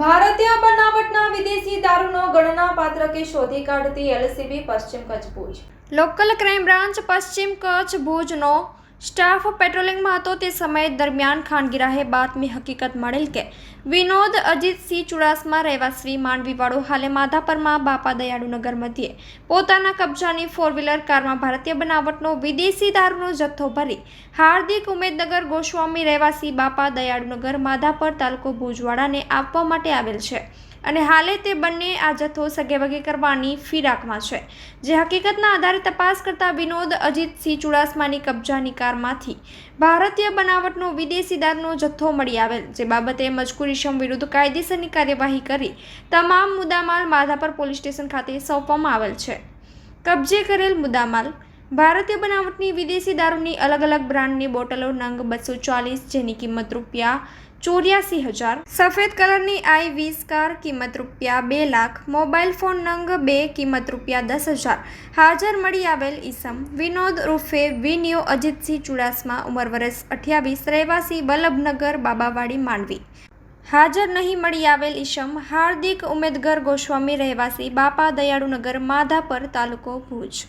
ભારતીય બનાવટના વિદેશી દારૂનો ગણના પાત્ર કે શોધી કાઢતી એલસીબી પશ્ચિમ Kutch Bhuj. Local crime branch પશ્ચિમ કચ્છ ભુજનો સ્ટાફ પેટ્રોલિંગમાં હતો તે સમય દરમિયાન ખાનગીરાહે બાતમી હકીકત મળેલ કે વિનોદ અજીતસિંહ ચુડાસમા રહેવાસી માંડવીવાળો હાલે માધાપરમાં બાપા દયાળુનગર મધ્યે. પોતાના કબજાની ફોર વ્હીલર કારમાં ભારતીય બનાવટનો વિદેશી દારૂનો જથ્થો ભરી હાર્દિક ઉમેદનગર ગોસ્વામી રહેવાસી બાપા દયાળુનગર માધાપર તાલુકો ભુજવાડાને આપવા માટે આવેલ છે. અને હાલે તે બંને આ જથ્થો સગેવગે કરવાની ફિરાકમાં છે. જે હકીકતના આધારે તપાસ કરતા વિનોદ અજીતસિંહ ચુડાસમાની કબજાની કારમાંથી ભારતીય બનાવટનો વિદેશી દારૂનો જથ્થો મળી આવેલ, જે બાબતે મજકૂર ઇસમ વિરુદ્ધ કાયદેસરની કાર્યવાહી કરી તમામ મુદ્દામાલ માધાપર પોલીસ સ્ટેશન ખાતે સોંપવામાં આવેલ છે. કબજે કરેલ મુદ્દામાલ ભારતીય બનાવટની વિદેશી દારૂની અલગ અલગ બ્રાન્ડની બોટલો નંગ બસો ચાલીસ, જેની કિંમત રૂપિયા ચોર્યાસી હજાર. સફેદ કલરની આઈ વીસ કાર, કિંમત રૂપિયા બે લાખ. મોબાઈલ ફોન નંગ બે, કિંમત રૂપિયા દસ હજાર. હાજર મળી આવેલ ઈસમ. વિનોદ રૂફે વિનિયો અજીતસિંહ ચુડાસમા, ઉંમર વર્ષ અઠ્યાવીસ, રહેવાસી વલ્લભનગર, બાબાવાડી, માંડવી. હાજર નહીં મળી આવેલ ઈશમ હાર્દિક ઉમેદગર ગોસ્વામી, રહેવાસી બાપા દયાળુનગર, માધાપર તાલુકો ભુજ.